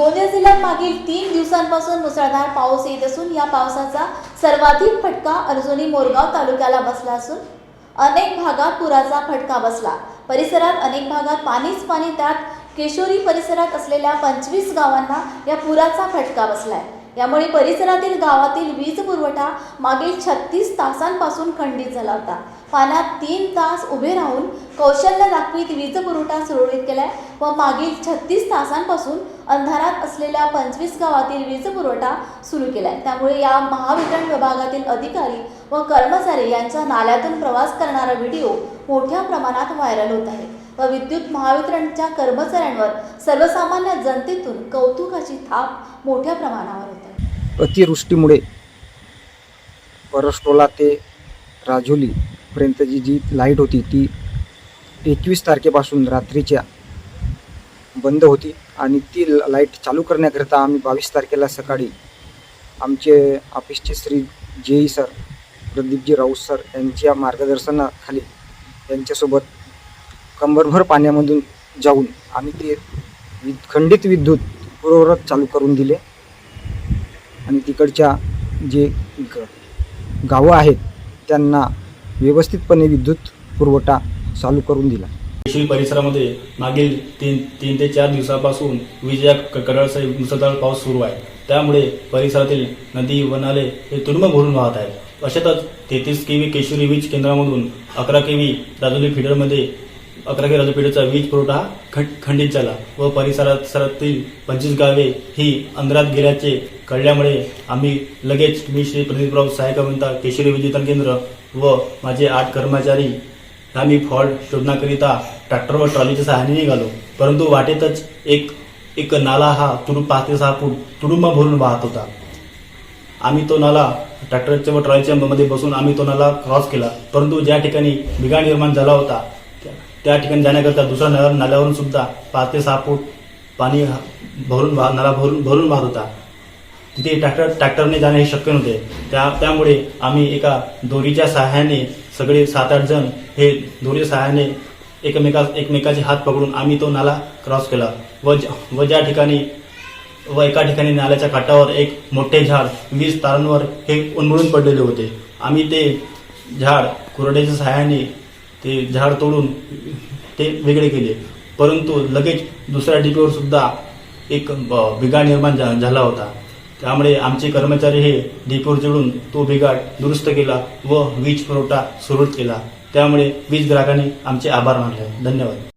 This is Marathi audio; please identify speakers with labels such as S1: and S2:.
S1: गोंदिया जिल्ह्यात मागील तीन दिवसांपासून मुसळधार पाऊस येत असून या पावसाचा सर्वाधिक फटका अर्जुनी मोरगाव तालुक्याला बसला असून अनेक भागात पुराचा फटका बसला. परिसरात अनेक भागात पाणीच पाणी त्यात. केशोरी परिसरात असलेल्या पंचवीस गावांना या पुराचा फटका बसलाय. यामुळे परिसरातील गावातील वीज पुरवठा मागील छत्तीस तासांपासून खंडित झाला होता. पाण्यात तीन तास उभे राहून कौशल्य दाखवीत वीज पुरवठा सुरळीत केलाय व मागील छत्तीस तासांपासून अंधारात असलेल्या पंचवीस गावातील वीज पुरवठा सुरू केलाय. त्यामुळे या महावितरण विभागातील अधिकारी व कर्मचारी यांचा नाल्यातून प्रवास करणारा व्हिडिओ मोठ्या प्रमाणात व्हायरल होत आहे व विद्युत महावितरणच्या कर्मचाऱ्यांवर सर्वसामान्य जनतेतून कौतुकाची थाप मोठ्या प्रमाणावर होत आहे.
S2: अतिवृष्टीमुळे परस्टोला ते राजोलीपर्यंतची जी लाइट होती ती एकवीस तारखेपासून रात्रीच्या बंद होती आणि ती लाइट चालू करण्याकरिता आम्ही बावीस तारखेला सकाळी आमचे ऑफिसचे Shri J E sir Pradeepji Raut sir यांच्या मार्गदर्शनाखाली यांच्यासोबत कंबरभर पाण्यामधून जाऊन आम्ही ते वि खंडित विद्युत पूर्ववत चालू करून दिले. आणि तिकडच्या जे ग गावं आहेत त्यांना व्यवस्थितपणे विद्युत पुरवठा चालू करून दिला.
S3: केशरी परिसरामध्ये मागील तीन तीन ते चार दिवसापासून विजया कडळसह मुसळधार पाऊस सुरू आहे. त्यामुळे परिसरातील नदी व नाले हे तुडुंब भरून वाहत आहेत. अशातच तेहतीस केवी केशरी वीज केंद्रामधून अकरा केवी राजोली फिडरमध्ये अकरा के राजोली फिडरचा वीज पुरवठा खंड- खंडित झाला व परिसरातील पंचवीस गावे ही अंधारात गेल्याचे कळल्यामुळे आम्ही लगेच मी श्री प्रदीपराव सहाय्यक अभियंता केशरी विद्युतन केंद्र व माझे आठ कर्मचारी आम्ही फॉल्ट शोधण्याकरिता ट्रॅक्टर व ट्रॉलीच्या सहाय्याने निघालो. परंतु वाटेतच एक एक नाला हा तुडू पाच ते सहा फूट तुडुंबा भरून वाहत होता. आम्ही तो नाला ट्रॅक्टरच्या व ट्रॉलीच्या मध्ये बसून आम्ही तो नाला क्रॉस केला. परंतु ज्या ठिकाणी बिघाड निर्माण झाला होता त्या- ठिकाणी जाण्याकरता दुसऱ्या नाल्या नाल्यावरून सुद्धा पाच ते सहा फूट पाणी भरून वाह नाला भरून भरून वाहत होता. तिथे ट्रॅक्टर ट्रॅक्टरने जाणे हे शक्य नव्हते. त्या त्यामुळे आम्ही एका दोरीच्या सहाय्याने सगळे सात आठ जण हे दोरीच्या सहाय्याने एकमेका एकमेकाचे हात पकडून आम्ही तो नाला क्रॉस केला. व व ज्या ठिकाणी व एका ठिकाणी नाल्याच्या काठावर एक मोठे झाड वीज तारांवर हे उन्मळून पडलेले होते. आम्ही ते झाड कुरड्याच्या सहाय्याने ते झाड तोडून ते वेगळे केले. परंतु लगेच दुसऱ्या डिपीवर सुद्धा एक ब- बिघाड निर्माण झा- झाला होता. त्यामुळे आमचे कर्मचारी हे डिपोर जोडून तो बिघाड दुरुस्त केला व वीज पुरवठा सुरळीत केला. त्यामुळे वीज ग्राहकांनी आमचे आभार मानले. धन्यवाद.